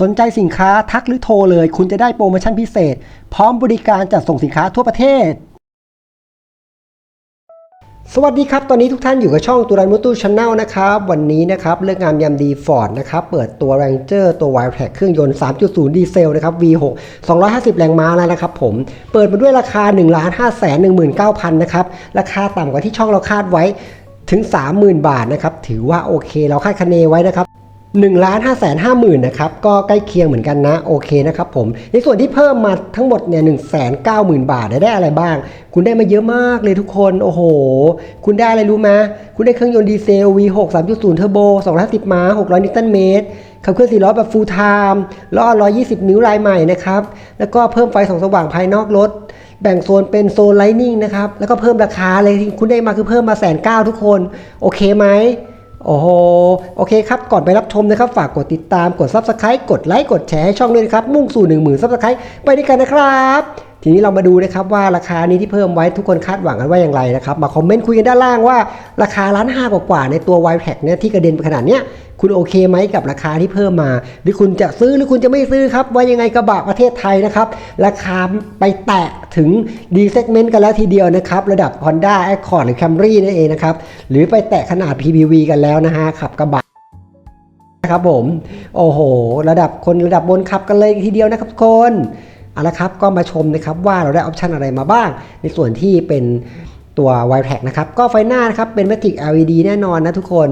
สนใจสินค้าทักหรือโทรเลย คุณจะได้โปรโมชั่นพิเศษ พร้อมบริการจัดส่งสินค้าทั่วประเทศ สวัสดีครับ ตอนนี้ทุกท่านอยู่กับช่องตุรันมุตุชาแนลนะครับ วันนี้นะครับเลือกงามยามดีฟอร์ดนะครับ เปิดตัว Ranger ตัว w i แ t เครื่องยนต์ 3.0 ดีเซลนะครับ V6 250 แรงม้าแล้วนะครับผม เปิดมาด้วยราคา 1 5 1 9 0 0 0 นะครับ ราคาต่ำกว่าที่ช่องเราคาดไว้ถึง 30,000 บาทนะครับ ถือว่าโอเค เราคาดคะเนไว้นะครับ 1ล้าน5 5 0 0 0 0นะครับก็ใกล้เคียงเหมือนกันนะโอเคนะครับผมในส่วนที่เพิ่มมาทั้งหมดเนี่ย1 9 0 0 0 0 บาทได้อะไรบ้าง คุณได้มาเยอะมากเลยทุกคนโอ้โห คุณได้อะไรรู้ไหมคุณได้เครื่องยนต์ดีเซล V6 3.0 เทอร์โบ250ม้า 600 นิวตันเมตรขับเคลื่อน4ล้อแบบ full time ล้อ 120 นิ้วลายใหม่นะครับแล้วก็เพิ่มไฟส่องสว่างภายนอกรถแบ่งโซนเป็นโซนไลนิ่งนะครับ แล้วก็เพิ่มราคาเลยที่คุณได้มาคือเพิ่มมาแสนเก้าทุกคน โอเคไหม โอ้โห โอเคครับ ก่อนไปรับชมนะครับ ฝากกดติดตาม กด Subscribe กดไลค์ กดแชร์ให้ช่องด้วยนะครับ มุ่งสู่ 1 0,000 Subscribe ไปด้วยกันนะครับ ทีนี้เรามาดูนะครับว่าราคานี้ที่เพิ่มไว้ทุกคนคาดหวังกันว่าอย่างไรนะครับ มาคอมเมนต์คุยกันด้านล่างว่า ราคาล้านห้ากว่าๆในตัว y t e c เนี่ยที่กระเด็นไปขนาดเนี้ย คุณโอเคไหมกับราคาที่เพิ่มมา หรือคุณจะซื้อหรือคุณจะไม่ซื้อครับ ว่ายังไงกระบะประเทศไทยนะครับ ราคาไปแตะถึง D segment กันแล้วทีเดียวนะครับ ระดับ Honda Accord หรือ Camry นั่นเองนะครับ หรือไปแตะขนาด PPV กันแล้วนะฮะขับกระบะนะครับผม โอ้โห ระดับคนระดับบนขับกันเลยทีเดียวนะครับทุกคนเอาละครับก็มาชมนะครับว่าเราได้ออปชันอะไรมาบ้าง ในส่วนที่เป็นตัว w i t e c นะครับ ก็ไฟหน้านะครับเป็น Matic LED แน่นอนนะทุกคน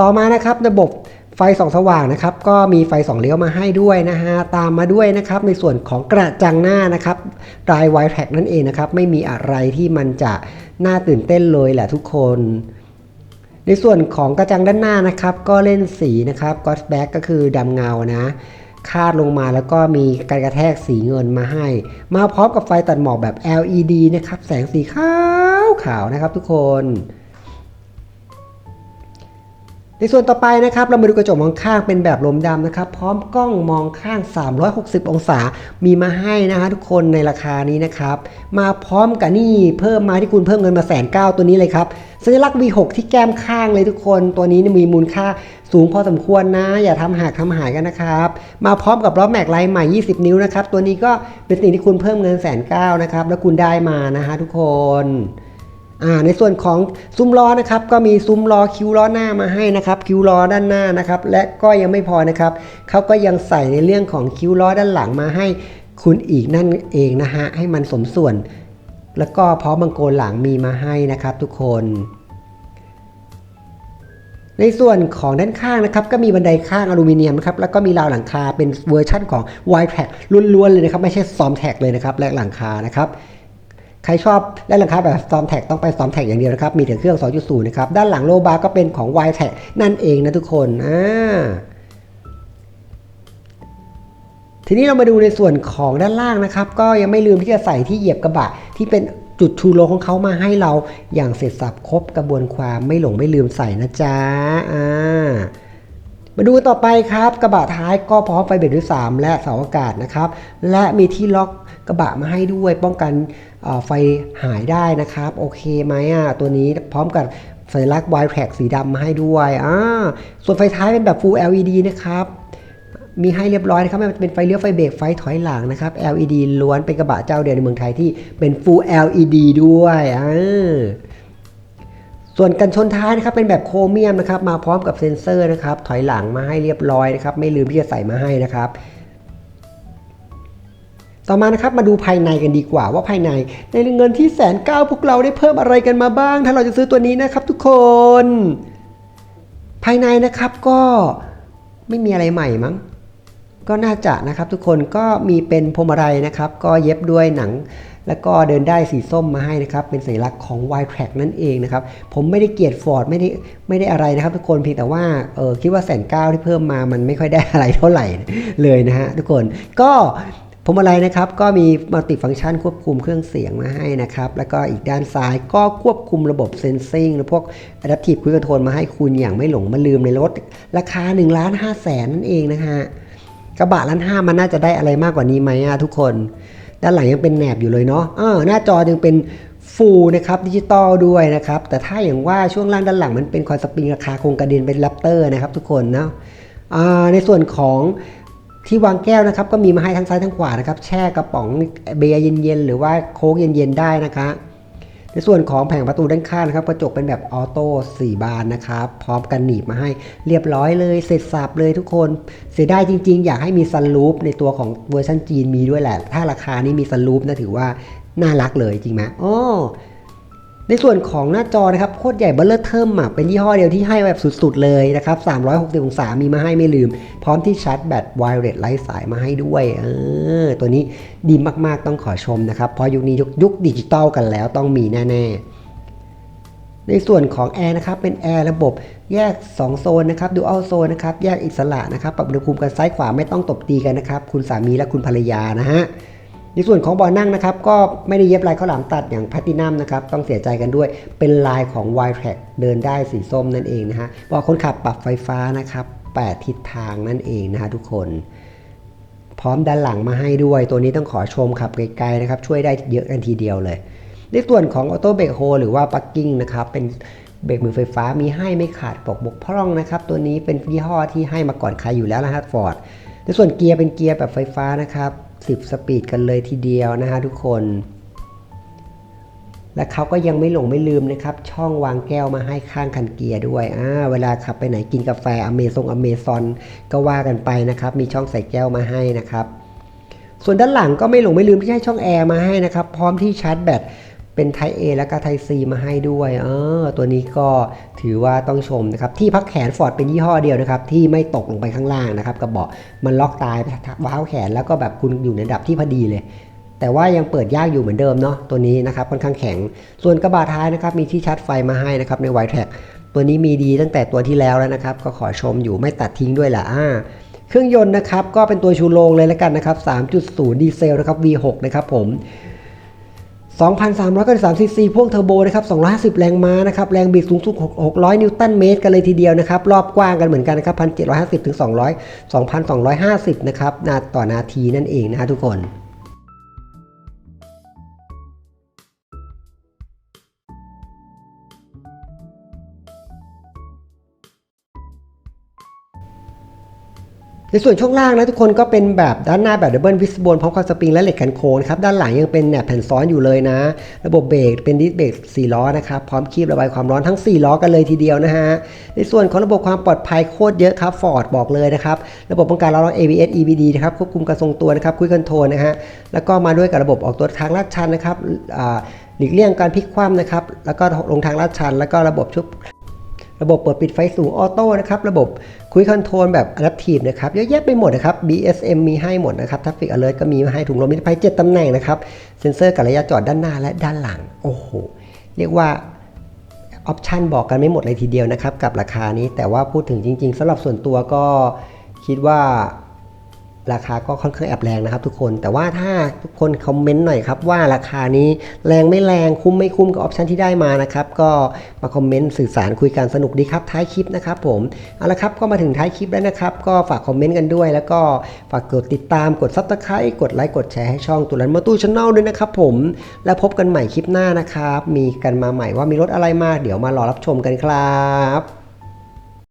ต่อมานะครับระบบไฟส่องสว่างนะครับก็มีไฟส่องเลี้ยวมาให้ด้วยนะฮะตามมาด้วยนะครับในส่วนของกระจังหน้านะครับราย w i t e c นั่นเองนะครับไม่มีอะไรที่มันจะน่าตื่นเต้นเลยแหละทุกคนในส่วนของกระจังด้านหน้านะครับ ก็เล่นสีนะครับก็สแบ็กก็คือดำเงานะ คาดลงมาแล้วก็มีการกระแทกสีเงินมาให้ มาพร้อมกับไฟตัดหมอกแบบ LED นะครับ แสงสีขาวขาวนะครับทุกคน ในส่วนต่อไปนะครับเรามาดูกระจกมองข้างเป็นแบบลมดำนะครับ พร้อมกล้องมองข้าง 360 องศา มีมาให้นะฮะทุกคนในราคานี้นะครับ มาพร้อมกับนี่เพิ่มมาที่คุณเพิ่มเงินมาแสนเก้าตัวนี้เลยครับสัญลักษณ์ V6 ที่แก้มข้างเลยทุกคน ตัวนี้มีมูลค่าสูงพอสมควรนะ อย่าทำหักทำหายกันนะครับ มาพร้อมกับล้อแม็กไลน์ใหม่ 20 นิ้วนะครับตัวนี้ก็เป็นสิ่งที่คุณเพิ่มเงินแสนเก้านะครับแล้วคุณได้มานะฮะทุกคน ในส่วนของซุ้มล้อนะครับก็มีซุ้มล้อคิ้วล้อหน้ามาให้นะครับคิ้วล้อด้านหน้านะครับและก็ยังไม่พอนะครับเขาก็ยังใส่ในเรื่องของคิ้วล้อด้านหลังมาให้คุณอีกนั่นเองนะฮะให้มันสมส่วน แล้วก็พร้อมบังโกนหลังมีมาให้นะครับ ทุกคน ในส่วนของด้านข้างนะครับก็มีบันไดข้างอลูมิเนียมนะครับแล้วก็มีราวหลังคาเป็นเวอร์ชั่นของ w i t e c ล้วนๆเลยนะครับไม่ใช่ซอมแท็กเลยนะครับและหลังคานะครับ ใครชอบเล่นราคาแบบซอมแท็กต้องไปซอมแท็กอย่างเดียวนะครับ มีแต่เครื่อง 2.0 นะครับ ด้านหลังโลบาร์ก็เป็นของ y t e c นั่นเองนะทุกคนอ่าทีนี้เรามาดูในส่วนของด้านล่างนะครับ ก็ยังไม่ลืมที่จะใส่ที่เหยียบกระบะที่เป็นจุดชูโรของเขามาให้เราอย่างเสร็จสับครบกระบวนความไม่หลงไม่ลืมใส่นะจ๊ะอ่ามาดูต่อไปครับ กระบะท้ายก็พร้อมไฟเบรกด้วย3และเสาอากาศนะครับ และมีที่ล็อก กระบะมาให้ด้วย ป้องกันไฟหายได้นะครับ โอเคไหมอะตัวนี้พร้อมกับสัญลักษณ์ Y track สีดำมาให้ด้วยอ่าส่วนไฟท้ายเป็นแบบ Full LED นะครับมีให้เรียบร้อยนะครับไม่ว่าจะเป็นไฟเลี้ยวไฟเบรกไฟถอยหลังนะครับ LED ล้วนเป็นกระบะเจ้าเดียวในเมืองไทยที่เป็น Full LED ด้วยอ่าส่วนกันชนท้ายนะครับเป็นแบบโครเมียมนะครับ มาพร้อมกับเซ็นเซอร์นะครับ ถอยหลังมาให้เรียบร้อยนะครับ ไม่ลืมที่จะใส่มาให้นะครับ ต่อมานะครับมาดูภายในกันดีกว่าว่าภายในในเงินที่แสนเก้าพวกเราได้เพิ่มอะไรกันมาบ้าง ถ้าเราจะซื้อตัวนี้นะครับทุกคน ภายในนะครับก็ไม่มีอะไรใหม่มั้งก็น่าจะนะครับทุกคนก็มีเป็นพวงมาลัยนะครับ ก็เย็บด้วยหนัง แล้วก็เดินได้สีส้มมาให้นะครับ เป็นสัญลักษณ์ของ y t r a c k นั่นเองนะครับ ผมไม่ได้เกลียด Ford ไม่ได้ไม่ได้อะไรนะครับ ทุกคนเพียงแต่ว่าเออคิดว่าแสนเก้าที่เพิ่มมามันไม่ค่อยได้อะไรเท่าไหร่เลยนะฮะทุกคนก็ ผมอะไรนะครับก็มีมัลติฟัง c t ชันควบคุมเครื่องเสียงมาให้นะครับ แล้วก็อีกด้านซ้ายก็ควบคุมระบบเซนซิงและพวก Adaptive Cruise Control มาให้คุณอย่างไม่หลงมาลืมในรถ ราคา1ล้าน5แสนนั่นเองนะฮะกระบะล้านห้ามันน่าจะได้อะไรมากกว่านี้ไหมอะทุกคน ด้านหลังยังเป็นแหนบอยู่เลยเนาะเออหน้าจอยังเป็นฟูลนะครับดิจิตอลด้วยนะครับ แต่ถ้าอย่างว่าช่วงล่างด้านหลังมันเป็นคอยสปริงราคาคงกระเด็นเป็นแรปเตอร์นะครับทุกคนเนาะในส่วนของ ที่วางแก้วนะครับก็มีมาให้ทั้งซ้ายทั้งขวานะครับแช่กระป๋องเบียร์เย็นๆหรือว่าโค้กเย็นๆได้นะคะในส่วนของแผงประตูด้านข้างนะครับกระจกเป็นแบบออโต้4บานนะครับพร้อมกันหนีบมาให้เรียบร้อยเลยเสร็จสับเลยทุกคนเสียดายจริง ๆ อยากให้มีซันรูฟในตัวของเวอร์ชันจีนมีด้วยแหละ ถ้าราคานี้มีซันรูฟนะถือว่าน่ารักเลยจริงไหมโอ้ ในส่วนของหน้าจอนะครับโคตรใหญ่เบลเลอร์เทิมอะเป็นยี่ห้อเดียวที่ให้แบบสุดๆเลยนะครับ 360 องศามีมาให้ไม่ลืม พร้อมที่ชาร์จแบตไวเลสไร้สายมาให้ด้วยเออตัวนี้ดีมากๆต้องขอชมนะครับ เพราะยุคนี้ยุคดิจิตอลกันแล้วต้องมีแน่ ๆในส่วนของแอร์นะครับเป็นแอร์ระบบแยก 2 โซนนะครับดูอัลโซนนะครับแยกอิสระนะครับปรับอุณหภูมิกันซ้ายขวาไม่ต้องตบตีกันนะครับ คุณสามีและคุณภรรยานะฮะ ในส่วนของเบาะนั่งนะครับ ก็ไม่ได้เย็บลายข้าวหลามตัดอย่างแพลตินัมนะครับ ต้องเสียใจกันด้วยเป็นลายของ y t r a c k เดินได้สีส้มนั่นเองนะฮะเบาะคนขับปรับไฟฟ้านะครับ8ทิศทางนั่นเองนะฮะทุกคน พร้อมด้านหลังมาให้ด้วย ตัวนี้ต้องขอชมขับไกลๆนะครับ ช่วยได้เยอะกันทีเดียวเลย ในส่วนของออโต้เบรกโฮหรือว่าปักกิ้งนะครับเป็นเบรกมือไฟฟ้ามีให้ไม่ขาดปกบกพร่องนะครับ ตัวนี้เป็นยี่ห้อที่ให้มาก่อนใครอยู่แล้วนะฮะฟอร์ดในส่วนเกียร์เป็นเกียร์แบบไฟฟ้านะครับ 10 สปีดกันเลยทีเดียวนะฮะทุกคน และเขาก็ยังไม่หลงไม่ลืมนะครับ ช่องวางแก้วมาให้ข้างคันเกียร์ด้วยอ่าเวลาขับไปไหนกินกาแฟอเมซงอเมซอนก็ว่ากันไปนะครับ มีช่องใส่แก้วมาให้นะครับ ส่วนด้านหลังก็ไม่หลงไม่ลืมที่ให้ช่องแอร์มาให้นะครับ พร้อมที่ชาร์จแบต เป็นไท A และก็ไท C มาให้ด้วยเออตัวนี้ก็ถือว่าต้องชมนะครับ ที่พักแขนฟอร์ดเป็นยี่ห้อเดียวนะครับ ที่ไม่ตกลงไปข้างล่างนะครับกระบอกมันล็อกตายว้าวแขนแล้วก็แบบคุณอยู่ในระดับที่พอดีเลยแต่ว่ายังเปิดยากอยู่เหมือนเดิมเนาะตัวนี้นะครับค่อนข้างแข็ง ส่วนกระบะท้ายนะครับมีที่ชาร์จไฟมาให้นะครับในไวท์แท็กตัวนี้มีดีตั้งแต่ตัวที่แล้วแล้วนะครับ ก็ขอชมอยู่ไม่ตัดทิ้งด้วยแหละอ่าเครื่องยนต์นะครับก็เป็นตัวชูโรงเลยแล้วกันนะครับ 3.0 ดีเซลนะครับ V6 นะครับผม 2,393ซีซีพ่วงเทอร์โบนะครับ250 แรงม้านะครับแรงบิดสูงสุด 600 นิวตันเมตรกันเลยทีเดียวนะครับ รอบกว้างกันเหมือนกันนะครับ 1,750 ถึง 200 2,250 นะครับนาต่อนาทีนั่นเองนะฮะทุกคน ในส่วนช่วงล่างนะทุกคนก็เป็นแบบด้านหน้าแบบดับเบิลวิสบนพร้อมกับสปริงและเหล็กแคนโค้งนครับด้านหลังยังเป็นแหนบแผ่นซ้อนอยู่เลยนะ ระบบเบรกเป็นดิสเบรก4ล้อนะครับพร้อมคีบระบายความร้อนทั้ง 4 ล้อกันเลยทีเดียวนะฮะในส่วนของระบบความปลอดภัยโคตรเยอะครับฟอร์ดบอกเลยนะครับระบบป้องกันล้อรอง ABS EBD นะครับควบคุมการทรงตัวนะครับคุยคอนโทรลนะฮะแล้วก็มาด้วยกับระบบออกตัวทางลาดชันนะครับอ่าหลีกเลี่ยงการพลิกคว่ำนะครับแล้วก็ลงทางลาดชัน แล้วก็ระบบชุบ ระบบเปิดปิดไฟสูงออโต้นะครับ ระบบคุยคอนโทรลแบบอะดัพทีฟนะครับ เยอะแยะไปหมดนะครับ BSM มีให้หมดนะครับทัฟฟิกอเลอร์ก็มีมาให้ถุงลมนิรภัย7ตำแหน่งนะครับ เซ็นเซอร์กับระยะจอดด้านหน้าและด้านหลัง โอ้โห เรียกว่าออปชันบอกกันไม่หมดเลยทีเดียวนะครับ กับราคานี้ แต่ว่าพูดถึงจริง ๆสำหรับส่วนตัวก็คิดว่า ราคาก็ค่อนข้างแอบแรงนะครับทุกคน แต่ว่าถ้าทุกคนคอมเมนต์หน่อยครับว่าราคานี้แรงไม่แรงคุ้มไม่คุ้มกับออปชันที่ได้มานะครับก็มาคอมเมนต์สื่อสารคุยกันสนุกดีครับท้ายคลิปนะครับผมเอาละครับก็มาถึงท้ายคลิปแล้วนะครับก็ฝากคอมเมนต์กันด้วย แล้วก็ฝากกดติดตามกดซับสไครต์กดไลค์กดแชร์ให้ช่องตุลันมาตู้ช n แนลด้วยนะครับผมแล้วพบกันใหม่คลิปหน้านะครับมีกันมาใหม่ว่ามีรถอะไรมาเดี๋ยวมารอรับชมกันครับ